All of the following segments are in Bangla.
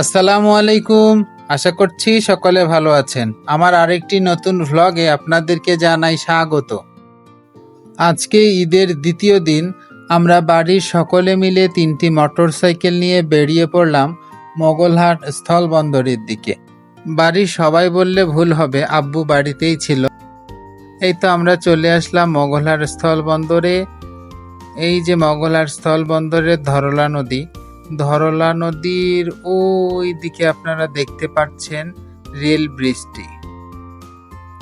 আসসালামু আলাইকুম। আশা করছি সকলে ভালো আছেন। আমার আরেকটি নতুন ভ্লগে আপনাদেরকে জানাই স্বাগত। আজকে ঈদের দ্বিতীয় দিন, আমরা বাড়ির সকলে মিলে তিনটি মোটরসাইকেল নিয়ে বেরিয়ে পড়লাম মোগলহাট স্থলবন্দরের দিকে। বাড়ির সবাই বললে ভুল হবে, আব্বু বাড়িতেই ছিল। এই তো আমরা চলে আসলাম মোগলহাট স্থলবন্দরে। এই যে মোগলহাট স্থলবন্দরের ধরলা নদী ধরলা নদীর ওই দিকে আপনারা দেখতে পাচ্ছেন রেল ব্রিজটি।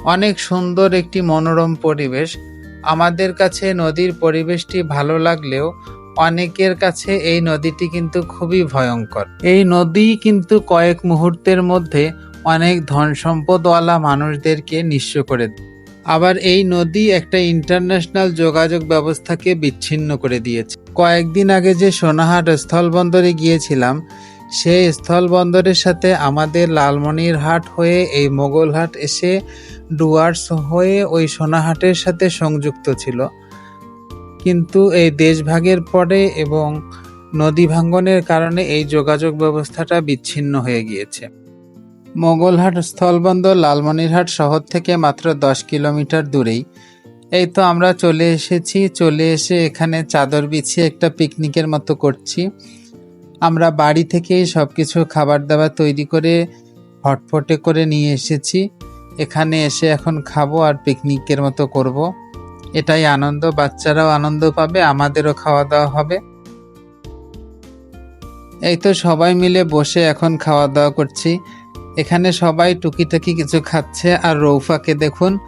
অনেক সুন্দর একটি মনোরম পরিবেশ। আমাদের কাছে নদীর পরিবেশটি ভালো লাগলেও অনেকের কাছে এই নদীটি কিন্তু খুবই ভয়ঙ্কর। এই নদী কিন্তু কয়েক মুহূর্তের মধ্যে অনেক ধন সম্পদওয়ালা মানুষদেরকে নিঃস্ব করে দেয়। আবার এই নদী একটা ইন্টারন্যাশনাল যোগাযোগ ব্যবস্থাকে বিচ্ছিন্ন করে দিয়েছে। কয়েকদিন আগে যে সোনাহাট স্থলবন্দরে গিয়েছিলাম, সেই স্থলবন্দরের সাথে আমাদের লালমনিরহাট হয়ে এই মোগলহাট এসে ডুয়ার্স হয়ে ওই সোনাহাটের সাথে সংযুক্ত ছিল। কিন্তু এই দেশভাগের পরে এবং নদী ভাঙ্গনের কারণে এই যোগাযোগ ব্যবস্থাটা বিচ্ছিন্ন হয়ে গিয়েছে। মোগলহাট স্থলবন্দর লালমনিরহাট শহর থেকে মাত্র দশ কিলোমিটার দূরেই। এই তো আমরা চলে এসেছি, চলে এসে এখানে চাদর বিছিয়ে একটা পিকনিকের মতো করছি। আমরা বাড়ি থেকেই সব কিছু খাবার দাবার তৈরি করে হটফটে করে নিয়ে এসেছি। এখানে এসে এখন খাব আর পিকনিকের মতো করব। এটাই আনন্দ, বাচ্চারাও আনন্দ পাবে, আমাদেরও খাওয়া দাওয়া হবে। এই তো সবাই মিলে বসে এখন খাওয়া দাওয়া করছি। এখানে সবাই টুকিটাকি কিছু খাচ্ছে আর রৌফাকে দেখুন,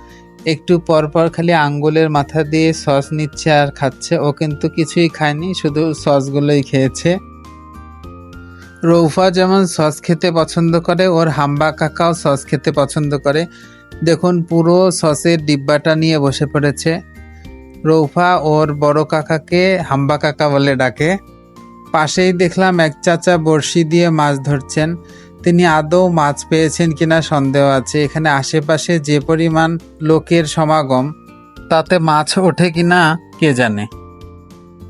একটু পরপর খালি আঙ্গুলের মাথা দিয়ে সস নিচ্ছে আর খাচ্ছে। ও কিন্তু কিছুই খায়নি, শুধু সসগুলোই খেয়েছে। রৌফা যেমন সস খেতে পছন্দ করে, ওর হাম্বা কাকাও সস খেতে পছন্দ করে। দেখুন, পুরো সসের ডিব্বাটা নিয়ে বসে পড়েছে। রৌফা ওর বড় কাকাকে হাম্বা কাকা বলে ডাকে। পাশেই দেখলাম এক চাচা বড়শি দিয়ে মাছ ধরছেন। তিনি আদৌ মাছ পেয়েছেন কিনা সন্দেহ আছে। এখানে আশেপাশে যে পরিমাণ লোকের সমাগম, তাতে মাছ ওঠে কিনা কে জানে।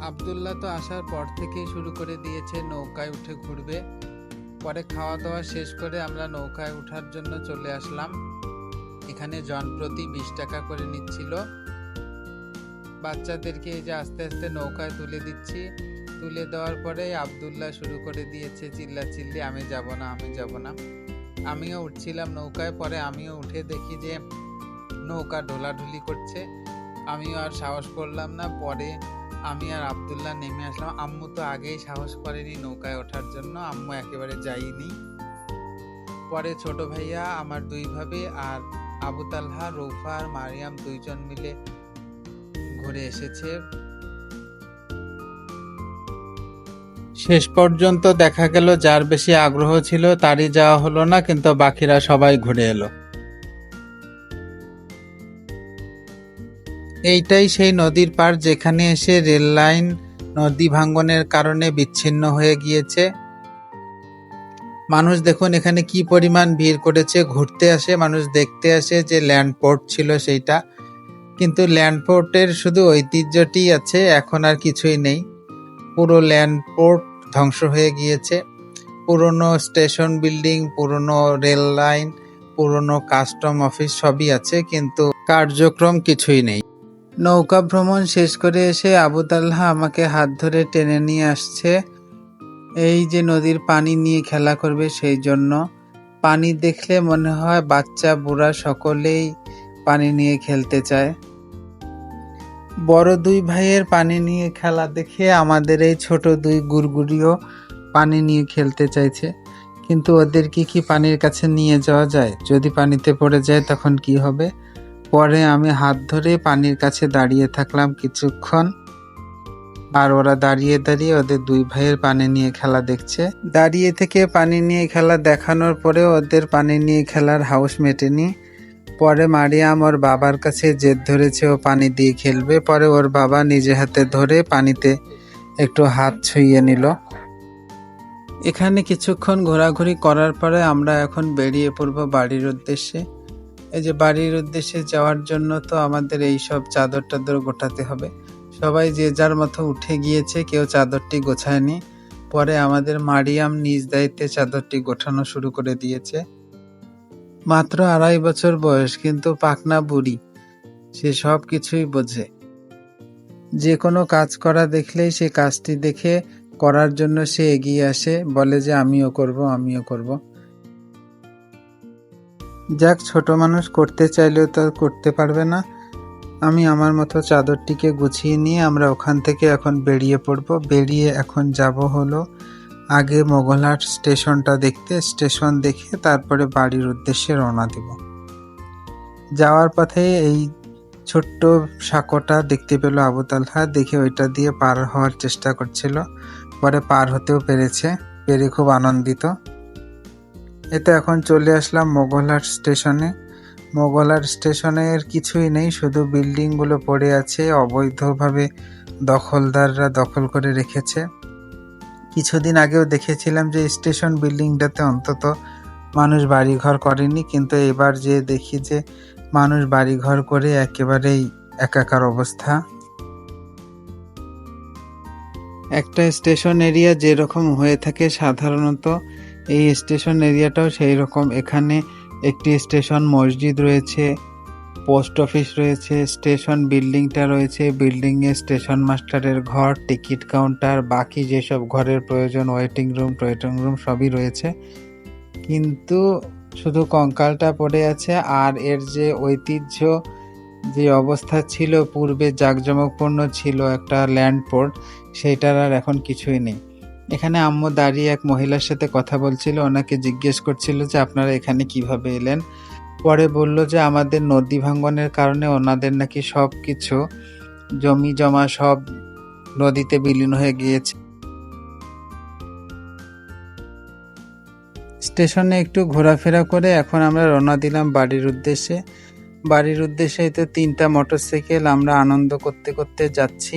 আবদুল্লাহ তো আসার পর থেকেই শুরু করে দিয়েছে, নৌকায় উঠে ঘুরবে। পরে খাওয়া দাওয়া শেষ করে আমরা নৌকায় ওঠার জন্য চলে আসলাম। এখানে জন প্রতি বিশ টাকা করে নিচ্ছিল। বাচ্চাদেরকে এই যে আস্তে আস্তে নৌকায় তুলে দিচ্ছি। তুলে দেওয়ার পরে আবদুল্লাহ শুরু করে দিয়েছে, চিল্লা চিল্লি, আমি যাব না, আমি যাব না। আমিও উঠছিলাম নৌকায়, পরে আমিও উঠে দেখি যে নৌকা ঢোলাঢুলি করছে। আমিও আর সাহস করলাম না, পরে আমি আর আবদুল্লাহ নেমে আসলাম। আম্মু তো আগেই সাহস করেনি নৌকায় ওঠার জন্য, আম্মু একেবারে যাইনি পরে ছোট ভাইয়া, আমার দুই ভাবে আর আবু তালহা, রৌফা আর মারিয়াম দুইজন মিলে ঘুরে এসেছে। শেষ পর্যন্ত দেখা গেল যার বেশি আগ্রহ ছিল তারই যাওয়া হলো না, কিন্তু বাকিরা সবাই ঘুরে এলো। এইটাই সেই নদীর পার যেখানে এসে রেল লাইন নদী ভাঙ্গনের কারণে বিচ্ছিন্ন হয়ে গিয়েছে। মানুষ দেখুন এখানে কি পরিমাণ ভিড় করেছে, ঘুরতে আসে, মানুষ দেখতে আসে যে ল্যান্ডপোর্ট ছিল সেইটা। কিন্তু ল্যান্ডপোর্টের শুধু ঐতিহ্যটি আছে, এখন আর কিছুই নেই। পুরো ল্যান্ডপোর্ট ধ্বংস হয়ে গিয়েছে। পুরনো স্টেশন বিল্ডিং, পুরনো রেল লাইন, পুরনো কাস্টম অফিস সবই আছে, কিন্তু কার্যক্রম কিছুই নেই। নৌকা ভ্রমণ শেষ করে এসে আবু তাল্লাহ আমাকে হাত ধরে টেনে নিয়ে আসছে। এই যে নদীর পানি নিয়ে খেলা করবে সেই জন্য। পানি দেখলে মনে হয় বাচ্চা, বুড়া সকলেই পানি নিয়ে খেলতে চায়। বড় দুই ভাইয়ের পানি নিয়ে খেলা দেখে আমাদের এই ছোট দুই গুড়গুড়িও পানি নিয়ে খেলতে চাইছে। কিন্তু ওদেরকে কি পানির কাছে নিয়ে যাওয়া যায়? যদি পানিতে পড়ে যায় তখন কি হবে? পরে আমি হাত ধরে পানির কাছে দাঁড়িয়ে থাকলাম কিছুক্ষণ। আর ওরা দাঁড়িয়ে দাঁড়িয়ে ওদের দুই ভাইয়ের পানি নিয়ে খেলা দেখছে। দাঁড়িয়ে থেকে পানি নিয়ে খেলা দেখানোর পরে ওদের পানি নিয়ে খেলার হাউস মেটেনি। পরে মারিয়াম ওর বাবার কাছে জেদ ধরেছে ও পানি দিয়ে খেলবে। পরে ওর বাবা নিজে হাতে ধরে পানিতে একটু হাত ছুঁয়ে নিল। এখানে কিছুক্ষণ ঘোরাঘুরি করার পরে আমরা এখন বেরিয়ে পড়ব বাড়ির উদ্দেশ্যে। এই যে বাড়ির উদ্দেশ্যে যাওয়ার জন্য তো আমাদের এই সব চাদর টাদর গোটাতে হবে। সবাই যে যার মতো উঠে গিয়েছে, কেউ চাদরটি গোছায়নি। পরে আমাদের মারিয়াম নিজ দায়িত্বে চাদরটি গোছানো শুরু করে দিয়েছে। মাত্র আড়াই বছর বয়স, কিন্তু পাকনা বুড়ি। সে সব কিছুই বোঝে। যে কোনো কাজ করা দেখলেই সে কাজটি দেখে করার জন্য সে এগিয়ে আসে, বলে যে আমিও করব আমিও করব। যাক, ছোট মানুষ করতে চাইলেও তো করতে পারবে না। আমি আমার মতো চাদরটিকে গুছিয়ে নিয়ে আমরা ওখান থেকে এখন বেরিয়ে পড়ব। বেরিয়ে এখন যাব হলো আগে মোগলহাট স্টেশনটা দেখতে, স্টেশন দেখে তারপরে বাড়ির উদ্দেশ্যে রওনা দেব। যাওয়ার পথে এই ছোট্ট সাঁকোটা দেখতে পেল আবু তালহা। দেখে ওইটা দিয়ে পার হওয়ার চেষ্টা করছিল, পরে পার হতেও পেরেছে, পেরে খুব আনন্দিত। এতে এখন চলে আসলাম মোগলহাট স্টেশনে। মোগলহাট স্টেশনের কিছুই নেই, শুধু বিল্ডিংগুলো পড়ে আছে, অবৈধভাবে দখলদাররা দখল করে রেখেছে। কিছুদিন আগেও দেখেছিলাম যে স্টেশন বিল্ডিংটাতে অন্তত মানুষ বাড়িঘর করেনি, কিন্তু এবার যে দেখি যে মানুষ বাড়িঘর করে একেবারেই একাকার অবস্থা। একটা স্টেশন এরিয়া যেরকম হয়ে থাকে সাধারণত, এই স্টেশন এরিয়াটাও সেই রকম এখানে একটি স্টেশন মসজিদ রয়েছে পোস্ট অফিস রয়েছে, স্টেশন বিল্ডিংটা রয়েছে, বিল্ডিংয়ে স্টেশন মাস্টারের ঘর, টিকিট কাউন্টার, বাকি যেসব ঘরের প্রয়োজন, ওয়েটিং রুম ওয়েটিং রুম সবই রয়েছে। কিন্তু শুধু কঙ্কালটা পড়ে আছে, আর এর যে ঐতিহ্য, যে অবস্থা ছিল, পূর্বে জাঁকজমকপূর্ণ ছিল একটা ল্যান্ড পোর্ট, সেইটার আর এখন কিছুই নেই। এখানে আম্মু দাঁড়িয়ে এক মহিলার সাথে কথা বলছিল, ওনাকে জিজ্ঞেস করছিল যে আপনারা এখানে কীভাবে এলেন? পরে বলল যে আমাদের নদী ভাঙ্গনের কারণে ওনাদের নাকি সব কিছু জমি জমা সব নদীতে বিলীন হয়ে গিয়েছে। স্টেশনে একটু ঘোরাফেরা করে এখন আমরা রওনা দিলাম বাড়ির উদ্দেশ্যে। বাড়ির উদ্দেশ্যে তো তিনটা মোটরসাইকেল আমরা আনন্দ করতে করতে যাচ্ছি।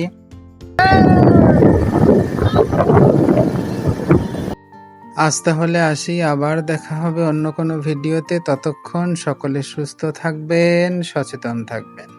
আজ তাহলে আসি, আবার দেখা হবে অন্য কোনো ভিডিওতে। ততক্ষণ সকলে সুস্থ থাকবেন, সচেতন থাকবেন।